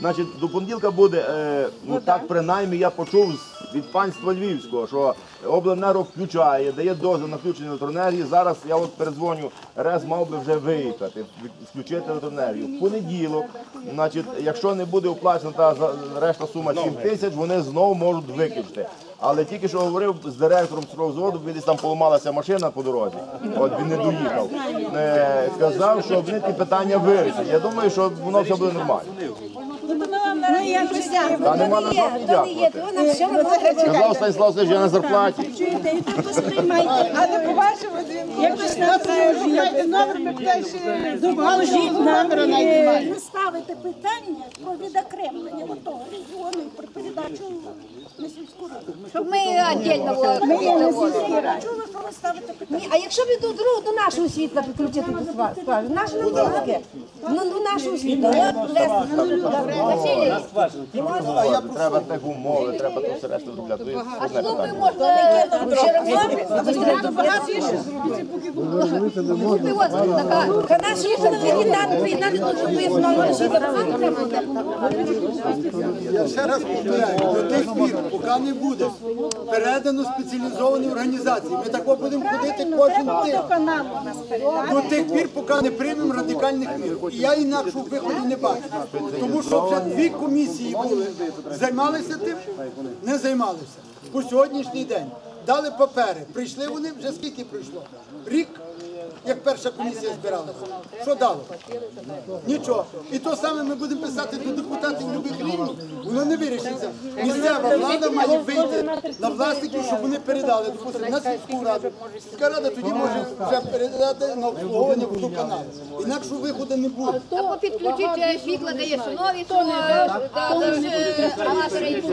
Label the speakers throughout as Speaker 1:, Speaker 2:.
Speaker 1: Значить, до понеділка буде, е, ну так принаймні я почув з- від панства Львівського, що обленерго включає, дає дозвіл на включення електроенергії. Зараз я от передзвоню, РЕС мав би вже виїхати, від- включити електроенергію. В понеділок, значить, якщо не буде оплачена та за- решта сума 7 тисяч, вони знову можуть виключити. Але тільки що говорив з директором цього заводу, він десь там поламалася машина по дорозі. От він не доїхав. Е, сказав, що вони ті питання вирішать. Я думаю, що воно все буде нормально.
Speaker 2: Я вже
Speaker 1: Та нема на що Станіслав Сергійович, я на зарплаті.
Speaker 2: чуєте, і так сприймайте.
Speaker 3: А не по вашому дзвінку.
Speaker 2: Якось нас
Speaker 3: знаєте, номер, ми далі
Speaker 2: Допоможіть нам
Speaker 3: номера
Speaker 2: е,
Speaker 3: Ви
Speaker 4: ставите питання про відокремлення того регіону і про передачу.
Speaker 5: Щоб ми віддільно було.
Speaker 4: Чули, що ви ставите питання?
Speaker 5: Ні, А якщо б до другого до нашого світла підключити до сва- справи, наше не близьке. Ну до нашого світла. Василій,
Speaker 1: Треба так умови, треба то все решту зробляти. То
Speaker 5: а що ми
Speaker 1: питання.
Speaker 5: можна що нам віддати, приєднати до щоб визнали.
Speaker 6: Я ще раз повторяю, до тих пір, поки не буде передано спеціалізовані організації, ми тако будемо ходити кожен тиждень. До тих пір, поки не приймемо радикальних мір. І я інакшого виходу не бачу. Тому що вже дві комісії були, займалися тим, не займалися. По сьогоднішній день дали папери. Прийшли вони, вже скільки пройшло? Рік, як перша комісія збиралася. Що дало? Нічого. І то саме ми будемо писати до депутатів любих рівнів, воно не вирішиться. Місцева влада має вийти на власників, щоб вони передали, допустимо, на сільську раду. Сільська рада тоді може вже передати на обслуговування водоканалу. Інакше виходу не буде.
Speaker 5: Або підключити світло, де є синові, то аматори і тут.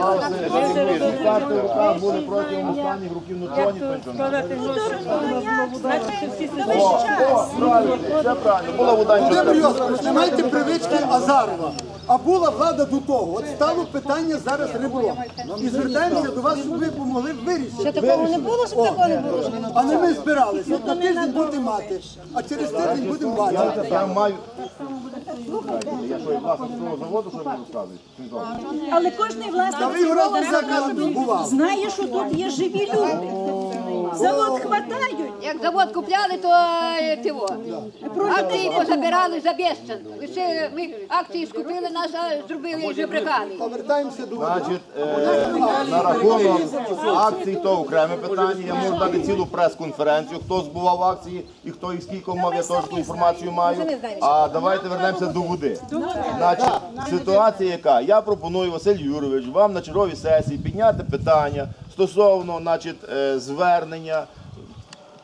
Speaker 1: Карти в руках були протягом останніх років на троні правильно, все правильно. Була вода
Speaker 6: Володимир. Йосипович, не майте привички Азарова. А була влада до того. От стало питання зараз ребром. І звертаємося до вас, щоб ви допомогли вирішити.
Speaker 5: Такого не було, щоб такого не було.
Speaker 6: А не ми збиралися. От на тиждень будемо мати, а через тиждень будемо бачити.
Speaker 1: Я маю. Я що, і власник цього заводу, що ви розказуєте?
Speaker 2: Але кожний власник
Speaker 6: ви його
Speaker 2: цього
Speaker 6: разом бував.
Speaker 2: знає, що тут є живі люди. Завод хватають.
Speaker 5: Як завод купляли, то е, тиво. Акції позабирали за безцін. Лише ми акції скупили, нас а, зробили і жебракали.
Speaker 6: Повертаємося до
Speaker 1: Значить, е, на рахунок акцій то окреме питання. Я можу дати цілу прес-конференцію, хто збував акції і хто і скільки мав, я теж ту інформацію маю. А давайте вернемося до води. Значить, ситуація яка? Я пропоную, Василь Юрович, вам на черговій сесії підняти питання стосовно значить, е, звернення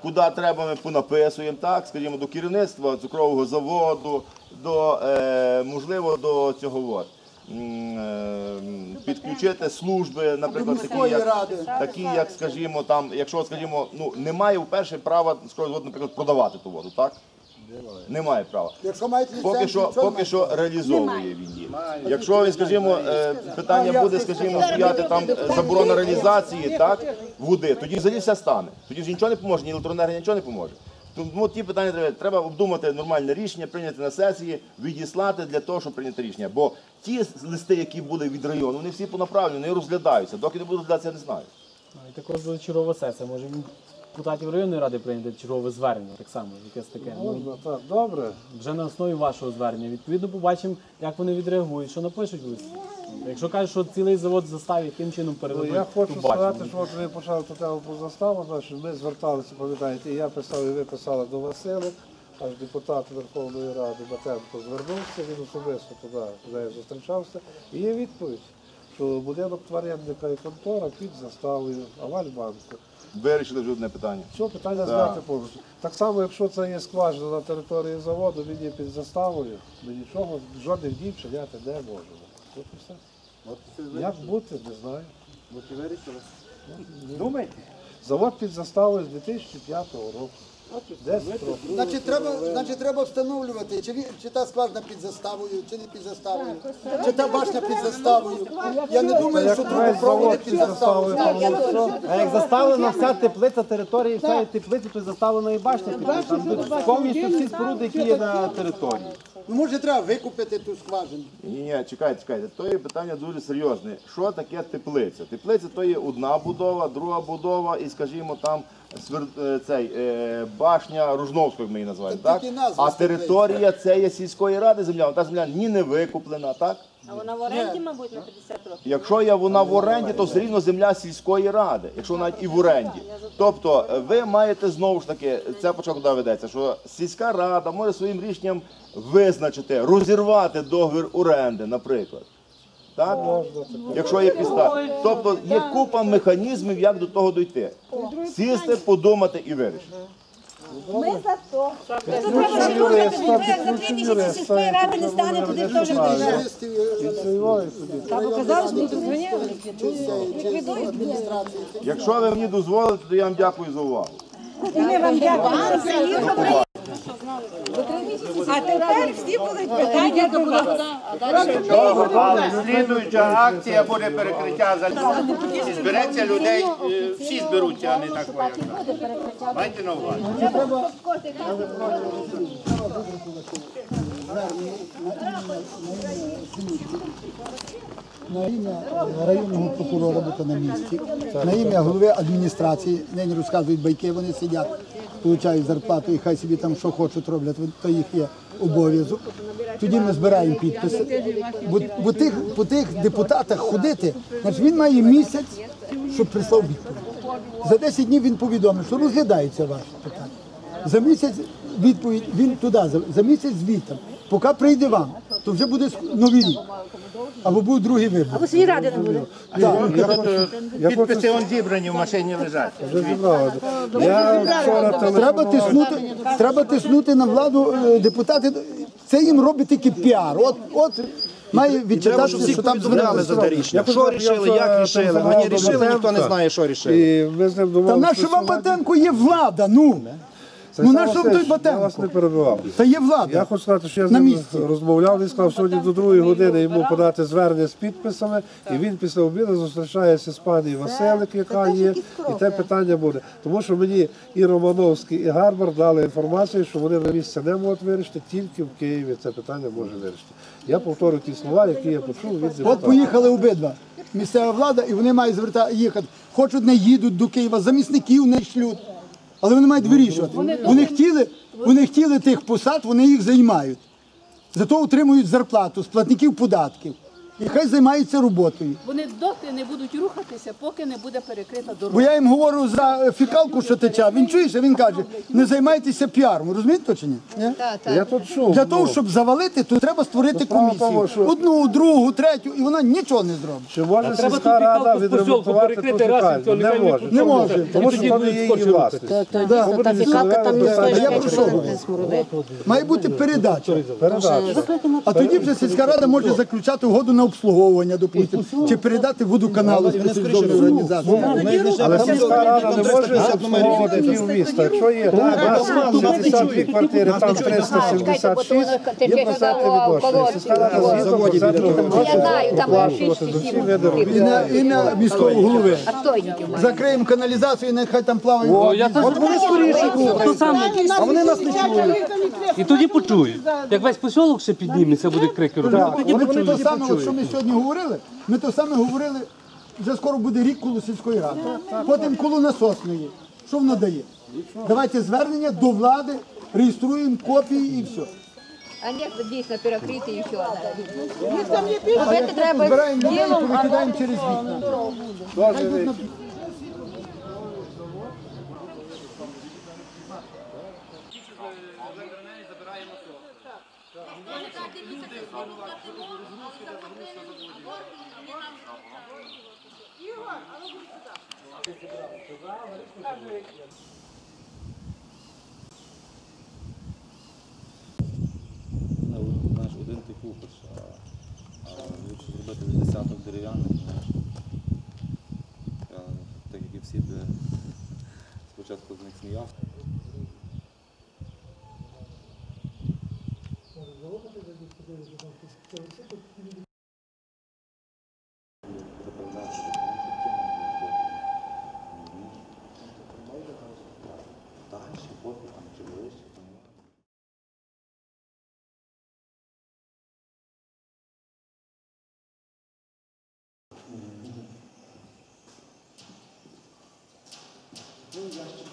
Speaker 1: куди треба, ми понаписуємо, так, скажімо, до керівництва цукрового заводу, до, е, можливо, до цього от, е, підключити служби, наприклад, такі як, такі, як, скажімо, там, якщо, скажімо, ну, немає вперше права, наприклад, продавати ту воду, так? Немає права.
Speaker 6: Якщо маєте
Speaker 1: Поки що,
Speaker 6: чого
Speaker 1: поки що реалізовує він її. Якщо він, скажімо, е, питання буде, скажімо, стояти там е, заборона реалізації, так, води, тоді взагалі все стане. Тоді ж нічого не поможе, ні електроенергія нічого не поможе. Тому ті питання треба, треба обдумати нормальне рішення, прийняти на сесії, відіслати для того, щоб прийняти рішення. Бо ті листи, які були від району, вони всі понаправлені, вони розглядаються. Доки не будуть розглядатися, я не знаю.
Speaker 7: І також чергова сесія. Може він депутатів районної ради прийняти чергове звернення, так само, якесь таке. Ну,
Speaker 8: Ну, так, добре.
Speaker 7: вже на основі вашого звернення. Відповідно, побачимо, як вони відреагують, що напишуть в. Якщо кажуть, що цілий завод заставить, яким чином
Speaker 8: Ну, я хочу сказати, що от ви почали ту тему про заставу, значить, ми зверталися, пам'ятаєте, і я писав, і ви писали до Василик, аж депутат Верховної Ради Батенко звернувся, він особисто туди зустрічався. І є відповідь, що будинок тваринника і контора під заставою Авальбанку.
Speaker 1: Вирішили вже одне питання.
Speaker 8: Все, питання зняти повністю. Так само, якщо це є скважина на території заводу, він є під заставою, ми нічого, жодних дій вчиняти не можемо. От і все. Як бути, не знаю.
Speaker 6: Думайте.
Speaker 8: Завод під заставою з 2005 року. 10 років.
Speaker 6: Значить, треба, значить, треба встановлювати, чи, він- чи та скважина під заставою, чи не під заставою, чи та башня під заставою. Я не думаю, що
Speaker 8: Як
Speaker 6: трубопроводи
Speaker 8: завод
Speaker 6: під
Speaker 8: під заставою,
Speaker 6: заставою.
Speaker 8: то воно все.
Speaker 9: А як заставлена вся теплиця території, вся теплиця, то заставлена і башня. Там будуть повністю всі споруди, які є на території.
Speaker 6: Ну може треба викупити ту скважину.
Speaker 1: Ні, ні, чекайте, чекайте. То є питання дуже серйозне. Що таке теплиця? Теплиця то є одна будова, друга будова і, скажімо, там свер... е, цей, е, башня Ружновського, як ми її називаємо.
Speaker 6: Так
Speaker 1: Так? А територія це є сільської ради земля. Та земля ні не викуплена, так?
Speaker 2: А вона в оренді, мабуть, на 50 років.
Speaker 1: Якщо є вона в оренді, то все рівно земля сільської ради, якщо навіть і в оренді. Тобто е, ви маєте знову ж таки, це початку доведеться, що сільська рада може своїм рішенням визначити, розірвати договір оренди, наприклад. Так? Якщо є підстав. Тобто є купа механізмів, як до того дійти. Сісти, подумати і вирішити.
Speaker 4: Ми за то.
Speaker 2: За три місяці сільської ради не стане, туди теж буде.
Speaker 6: Та і
Speaker 2: Та показали, що ми позвонили.
Speaker 6: чи.
Speaker 1: Якщо ви мені дозволите, то я вам дякую за увагу.
Speaker 2: І ми вам дякуємо. А тепер всі будуть питання до вас.
Speaker 10: Слідуюча акція буде перекриття за збереться людей, е, всі зберуться, а не так як. Майте на увазі.
Speaker 6: на ім'я районного прокурора бути на місці, на ім'я голови адміністрації, нині розказують байки, вони сидять, получають зарплату і хай собі там що хочуть роблять, то їх є обов'язок. Тоді ми збираємо підписи. Бо, бо тих, по тих депутатах ходити, значить він має місяць, щоб прислав відповідь. За 10 днів він повідомив, що розглядається ваше питання. За місяць відповідь він туди, за, місяць звітом. Поки прийде вам, то вже буде новий рік. Або буде другий вибір.
Speaker 2: Або свій ради не буде.
Speaker 10: Підписи он зібрані в машині лежать.
Speaker 8: Я вчора
Speaker 6: Треба
Speaker 8: телефонував.
Speaker 6: тиснути, треба тиснути на владу е, депутати. Це їм робить тільки піар. От, от має відчитатися, що там
Speaker 9: повідомляли за те рішення. Що рішили, як рішили. Вони рішили, ніхто не знає, що рішили.
Speaker 8: І ми з ним
Speaker 6: Та наша вам Батенко є влада, ну. Ну на що той
Speaker 8: Я вас не
Speaker 6: Батенко?
Speaker 8: перебивав.
Speaker 6: Та є влада.
Speaker 8: Я хочу сказати, що я з
Speaker 6: На
Speaker 8: ним
Speaker 6: місці.
Speaker 8: розмовляв, він сказав, сьогодні до другої години йому подати звернення з підписами, і він після обіду зустрічається з пані Василик, яка є, і те питання буде. Тому що мені і Романовський, і Гарбар дали інформацію, що вони на місці не можуть вирішити, тільки в Києві це питання може вирішити. Я повторю ті слова, які я почув від
Speaker 6: От поїхали обидва. Місцева влада, і вони мають звертати їхати. Хочуть не їдуть до Києва, замісників не шлють. Але вони мають вирішувати. Вони хотіли, вони хотіли тих посад, вони їх займають. Зато отримують зарплату з платників податків. І хай займаються роботою.
Speaker 11: Вони доти не будуть рухатися, поки не буде перекрита дорога.
Speaker 6: Бо я їм говорю за е, фікалку, що тече. Він чує, що він каже, не займайтеся піаром. Розумієте чи ні? Ні?
Speaker 8: Я тут чув.
Speaker 6: Для того, щоб завалити, то треба створити комісію. Одну, другу, третю, і вона нічого не зробить.
Speaker 8: Чи може сільська рада відремонтувати ту фікальню? Не може.
Speaker 6: Не може.
Speaker 8: Тому що є її власність. Та фікалка там не
Speaker 6: А я про що говорю? Має бути передача.
Speaker 8: Передача.
Speaker 6: А тоді вже сільська рада може заключати угоду на обслуговування, допустимо, чи передати водоканалу спеціалізованій організації.
Speaker 8: Але сільська рада не може обслуговувати півміста. Якщо є у нас 72 квартири, там 376, є процентне відношення. Сільська рада згідно процентного
Speaker 5: Я знаю, там
Speaker 8: оплачувати за всі види робіт.
Speaker 6: І на, і на міського голови. Закриємо каналізацію, і нехай там плавають.
Speaker 9: От вони скоріше а вони нас не чують.
Speaker 7: І тоді почують. Як весь посілок ще підніметься, буде крики робити.
Speaker 6: Тоді вони ми сьогодні говорили, ми то саме говорили, вже скоро буде рік коло сільської ради. Потім коло насосної. Що воно дає? Давайте звернення до влади, реєструємо копії і все.
Speaker 5: А ні, дійсно перекрити і все.
Speaker 6: Робити треба збираємо людей і повикидаємо через вікна.
Speaker 12: Знаєш, один ти купиш, а, а лучше зробити десяток дерев'яних, знаєш. Так як і всі би спочатку з них сміявся.
Speaker 6: Ну, я ще